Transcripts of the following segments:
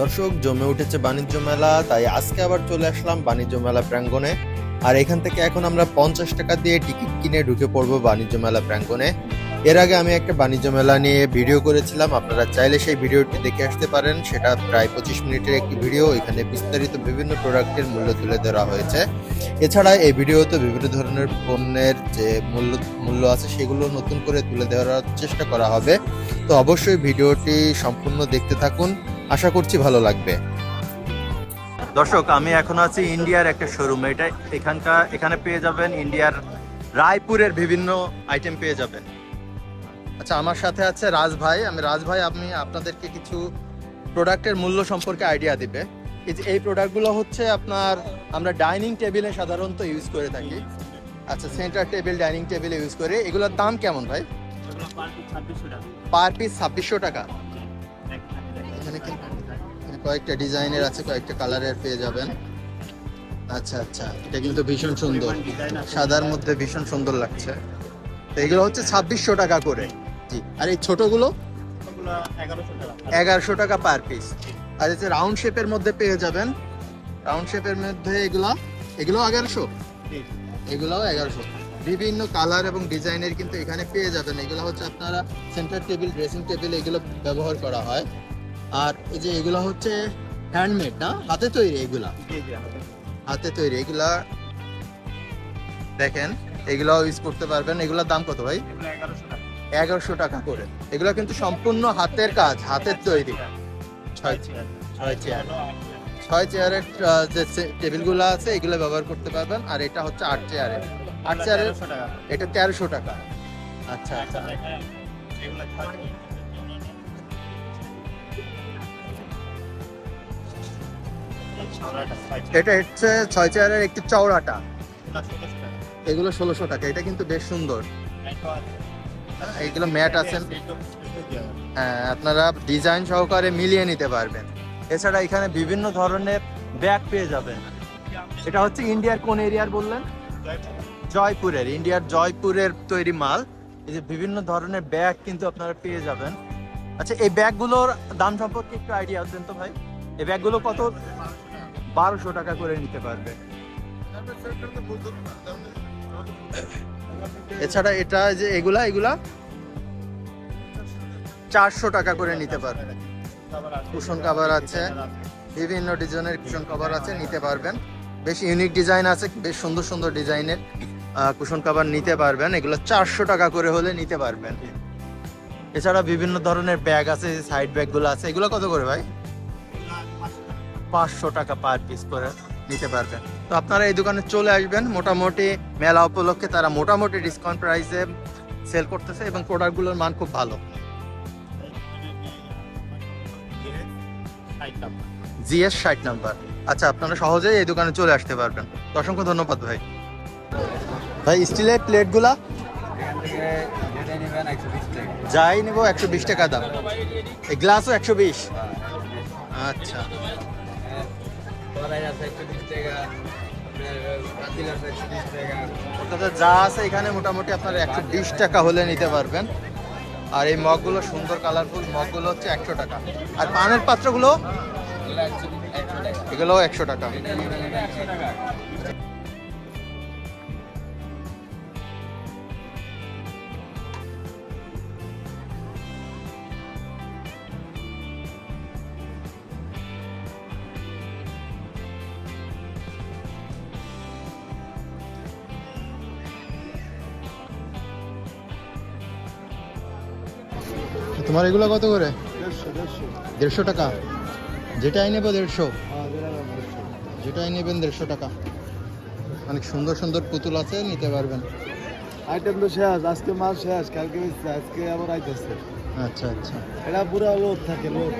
দর্শক, জমে উঠেছে বাণিজ্য মেলা, তাই আজকে আবার চলে আসলাম বাণিজ্য মেলা প্রাঙ্গণে। আর এখান থেকে এখন আমরা পঞ্চাশ টাকা দিয়ে টিকিট কিনে ঢুকে পড়ব বাণিজ্য মেলা প্রাঙ্গণে। এর আগে আমি একটা বাণিজ্য মেলা নিয়ে ভিডিও করেছিলাম, আপনারা চাইলে সেই ভিডিওটি দেখে আসতে পারেন। সেটা প্রায় পঁচিশ মিনিটের একটি ভিডিও এখানে বিস্তারিত বিভিন্ন প্রোডাক্টের মূল্য তুলে ধরা হয়েছে। এছাড়া এই ভিডিওতে বিভিন্ন ধরনের পণ্যের যে মূল্য মূল্য আছে, সেগুলো নতুন করে তুলে ধরার চেষ্টা করা হবে। তো অবশ্যই ভিডিওটি সম্পূর্ণ দেখতে থাকুন। আশা করছি ভালো লাগবে। দর্শক আমি এখন আছি ইন্ডিয়ার একটা শোরুম এটা এখানকার এখানে পেয়ে যাবেন ইন্ডিয়ার রায়পুরের বিভিন্ন আইটেম পেয়ে যাবেন। আচ্ছা আমার সাথে আছে রাজ ভাই। আমি রাজ ভাই আমি আপনাদেরকে কিছু প্রোডাক্টের মূল্য সম্পর্কে আইডিয়া দিবে। এই যে এই প্রোডাক্টগুলো হচ্ছে আপনার আমরা ডাইনিং টেবিলে সাধারণত ইউজ করে থাকি। আচ্ছা সেন্টার টেবিল ডাইনিং টেবিলে ইউজ করে। এগুলোর দাম কেমন ভাই? পার পিস ছাব্বিশশো টাকা। এখানে কয়েকটা ডিজাইনের আছে, কয়েকটা কালারের পেয়ে যাবেন। আচ্ছা আচ্ছা এটা কিন্তু ভীষণ সুন্দর। সাদার মধ্যে ভীষণ সুন্দর লাগছে। এগুলো হচ্ছে ছাব্বিশশো টাকা করে। জি, আর এই ছোটগুলো? এগারোশো টাকা পার পিস। আর এই যে রাউন্ড শেপের মধ্যে পেয়ে যাবেন। রাউন্ড শেপের মধ্যে এগুলো এগুলো এগারোশো? এগুলোও এগারোশো। বিভিন্ন কালার এবং ডিজাইনের কিন্তু এখানে পেয়ে যাবেন। এগুলো হচ্ছে আপনারা সেন্টার টেবিল ড্রেসিং টেবিল এগুলো ব্যবহার করা হয়। আর এই যে এগুলো হচ্ছে হ্যান্ডমেড না? হাতে তৈরি এগুলা? হাতে। তৈরি এগুলা। দেখেন এগুলাও ইউজ করতে পারবেন। এগুলোর দাম কত ভাই? এগারোশো টাকা। করে। এগুলো কিন্তু সম্পূর্ণ হাতের কাজ হাতের তৈরি। ছয় ছয় চেয়ার। ছয় চেয়ারের যে টেবিলগুলো আছে এগুলো ব্যবহার করতে পারবেন। আর এটা হচ্ছে আট চেয়ারের। আট চেয়ারের এটা তেরোশো টাকা। আচ্ছা আচ্ছা। এটা হচ্ছে ছয় চেয়ারের একটু চওড়াটা। এগুলো ষোলোশো টাকা, এটা কিন্তু বেশ সুন্দর। এইগুলো ম্যাট আছেন হ্যাঁ আপনারা ডিজাইন সহকারে মিলিয়ে নিতে পারবেন। এছাড়া এখানে বিভিন্ন ধরনের ব্যাগ পেয়ে যাবেন। এটা হচ্ছে ইন্ডিয়ার কোন এরিয়ার বললেন? জয়পুরের, ইন্ডিয়ার জয়পুরের তৈরি মাল। এই যে বিভিন্ন ধরনের ব্যাগ কিন্তু আপনারা পেয়ে যাবেন। আচ্ছা এই ব্যাগগুলোর দাম সম্পর্কে একটু আইডিয়া দেন তো ভাই। এই ব্যাগগুলো কত? বারোশো টাকা করে নিতে পারবে। এছাড়া এটা যে এগুলা এগুলা চারশো টাকা করে নিতে পারবে। কুশন কাভার আছে, বিভিন্ন ডিজাইনের কুশন কভার আছে, নিতে পারবেন। বেশ ইউনিক ডিজাইন আছে, বেশ সুন্দর সুন্দর ডিজাইনের কুশন কভার নিতে পারবেন। এগুলো চারশো টাকা করে হলে নিতে পারবেন। এছাড়া বিভিন্ন ধরনের ব্যাগ আছে সাইড ব্যাগগুলো আছে। এগুলো কত করে ভাই? পাঁচশো টাকা পার পিস করে নিতে পারবেন। তো আপনারা এই দোকানে চলে আসবেন। মোটামুটি মেলা উপলক্ষে তারা মোটামুটি ডিসকাউন্ট প্রাইসে সেল করতেছে এবং প্রোডাক্টগুলোর মান খুব ভালো। জিএস ষাট নাম্বার। আচ্ছা আপনারা সহজেই এই দোকানে চলে আসতে পারবেন। অসংখ্য ধন্যবাদ ভাই। ভাই, স্টিলের প্লেটগুলা? যাই নিব একশো বিশ টাকা দাম। এই গ্লাসও একশো বিশ। আচ্ছা। অর্থাৎ যা আছে এখানে মোটামুটি আপনারা একশো বিশ টাকা হলে নিতে পারবেন। আর এই মগগুলো সুন্দর কালারফুল মগগুলো হচ্ছে একশো টাকা। আর পানের পাত্রগুলো? এগুলো একশো টাকা। তোমার এগুলো কত করে? দেড়শো টাকা? যেটাই নেব দেড়শো। যেটাই নেবেন দেড়শো টাকা। অনেক সুন্দর সুন্দর পুতুল আছে নিতে পারবেন। আইটেম তো শেষ আজকে মাল শেষ কালকে আজকে আবার আইতেছে। আচ্ছা আচ্ছা। এটা পুরো লোড থাকে লোড।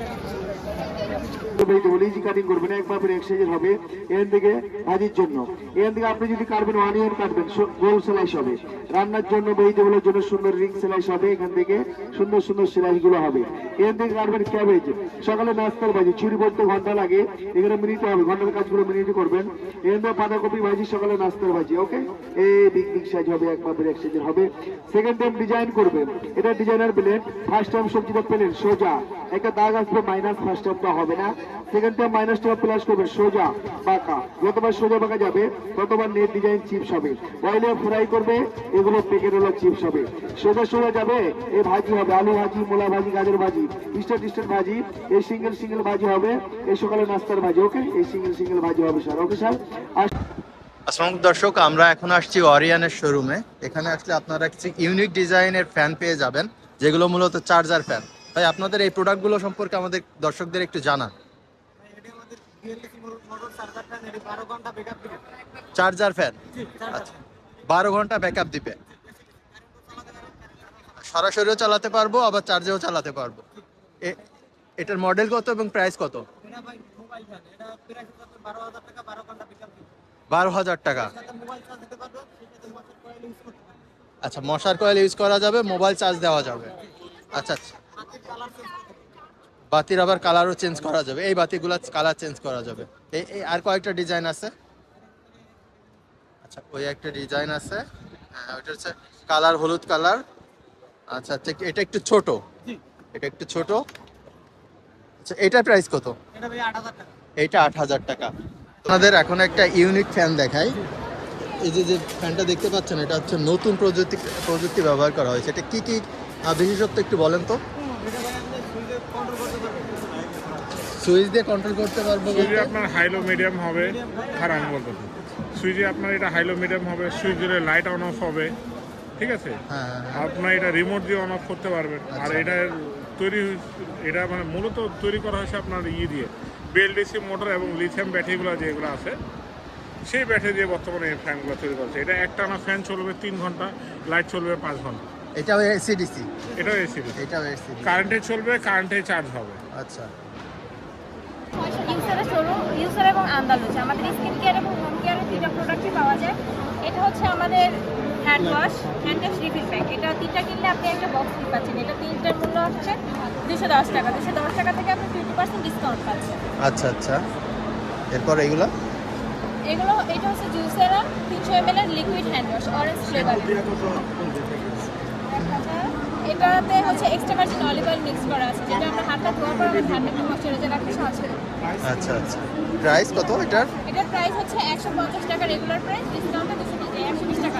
ইজি কাটিং করবেন একবার করে এক্সচেঞ্জের হবে। এখান থেকে ভাজির জন্য। এখান থেকে আপনি যদি কাটবেন ওয়ান ইয়ার কাটবেন গোল সেলাই হবে। রান্নার জন্য ভেজিটেবলের জন্য সুন্দর রিং সেলাই হবে এখান থেকে। সুন্দর সুন্দর সেলাই গুলো হবে। এখান থেকে কাটবেন ক্যাবেজ সকালে নাস্তার ভাজি ছুরি বলতে ঘণ্টা লাগে। এখানে মিনিটে হবে, ঘণ্টার কাজগুলো মিনিটে করবেন। এখান থেকে বাঁধাকপি ভাজি, সকালে নাস্তার ভাজি ওকে এই বিগ বিগ সাইজ হবে, এক মাপের এক সাইজের হবে। সেকেন্ড টাইম ডিজাইন করবেন। এটা ডিজাইনার প্লেট ফার্স্ট টাইম সবজিটা পেলেন, সোজা। একটা দাগ আসবে মাইনাস ফার্স্ট টাইমটা হবে না। সেকেন্ড টাইম মাইনাস টাকা প্লাস করবেন, সোজা বাঁকা যতবার সোজা বাঁকা যাবে, ততবার নেট ডিজাইন চিপস হবে। অয়েলে ফ্রাই করবে। এগুলো প্যাকেট হলো চিপস হবে। সোজা সোজা যাবে এই ভাজি হবে আলু ভাজি মূলা ভাজি গাজর ভাজি স্টার স্টার ভাজি এই সিঙ্গেল সিঙ্গেল ভাজি হবে এই সকালে নাস্তার ভাজি ওকে? এই সিঙ্গেল সিঙ্গেল ভাজি হবে স্যার ওকে স্যার? আসসালামু দর্শক আমরা এখন আসছি অরিয়ানের শোরুমে এখানে আসলে আপনারা কিছু ইউনিক ডিজাইনের ফ্যান পেয়ে যাবেন যেগুলো মূলত চার্জার ফ্যান তাই আপনাদের এই প্রোডাক্টগুলো সম্পর্কে আমাদের দর্শকদের একটু জানান। চার্জার ফ্যান আচ্ছা বারো ঘণ্টা ব্যাকআপ দিবে। সরাসরিও চালাতে পারব, আবার চার্জেও চালাতে পারব। এটার মডেল কত এবং প্রাইস কত? বারো হাজার টাকা। আচ্ছা মশার কয়েল ইউজ করা যাবে মোবাইল চার্জ দেওয়া যাবে। আচ্ছা আচ্ছা। বাতির আবার কালারও চেঞ্জ করা যাবে। এই বাতিগুলো কালার চেঞ্জ করা যাবে। এই আর কয়েকটা ডিজাইন আছে? আচ্ছা ওই একটা ডিজাইন আছে। হ্যাঁ ওইটা হচ্ছে কালার হলুদ কালার। আচ্ছা আচ্ছা এটা একটু ছোট। এটা একটু ছোট। আচ্ছা এটার প্রাইস কত? এটা আট হাজার টাকা। এইটা আট হাজার টাকা। আপনাদের এখন একটা ইউনিক ফ্যান দেখাই। এই যে যে ফ্যানটা দেখতে পাচ্ছেন এটা হচ্ছে নতুন প্রযুক্তি প্রযুক্তি ব্যবহার করা হয়েছে। এটা কি কি বিশেষত্ব একটু বলেন তো? সুইচে দিয়ে কন্ট্রোল করতে পারব? আপনার হাইলো মিডিয়াম হবে খারাপ বলতে। সুইচে আপনার এটা হাইলো মিডিয়াম হবে সুইচ দিলে লাইট অন অফ হবে ঠিক আছে? হ্যাঁ হ্যাঁ, হ্যাঁ। আপনার এটা রিমোট দিয়ে অন অফ করতে পারবেন। আর আচ্ছা। এটা তৈরি এটা মানে মূলত তৈরি করা হয়েছে আপনার ইয়ে দিয়ে বিএলডিসি মোটর এবং লিথিয়াম ব্যাটারিগুলো যেগুলো আছে সেই ব্যাটারি দিয়ে বর্তমানে এই ফ্যানগুলো তৈরি করছে এটা একটানা ফ্যান চলবে তিন ঘণ্টা লাইট চলবে পাঁচ ঘণ্টা। এটাও এসিডিসি এটাও এসি এটাও এসিডি কারেন্টে চলবে কারেন্টে চার্জ হবে। আচ্ছা। ইউসার এবং আন্দালুজ। আমাদের স্কিন কেয়ার এবং হোম কেয়ারের তিনটা প্রোডাক্টই পাওয়া যায়। এটা হচ্ছে আমাদের hand wash hand wash refill pack এটা তিনটা কিনলে আপনি একটা বক্স ফ্রি পাচ্ছেন। এটা তিনটার মূল্য হচ্ছে দুশো দশ টাকা। দুশো দশ টাকা থেকে আপনি টোয়েন্টি পার্সেন্ট ডিসকাউন্ট পাচ্ছেন। আচ্ছা আচ্ছা। এরপর এগুলা? এগুলো এটা হচ্ছে জুসেরা তিনশো এম এল এর liquid hand wash orange flavour এটাতে হচ্ছে extra virgin olive oil mix করা আছে যেটা আমরা হাতটা ধোয়ার পর আমাদের হাতটাকে ময়শ্চারাইজার রাখতে সাহায্য করে। আচ্ছা আচ্ছা। প্রাইস কত এটার? এটার প্রাইস হচ্ছে একশো পঞ্চাশ টাকা রেগুলার প্রাইস ডিসকাউন্টে দুশো একশো বিশ টাকা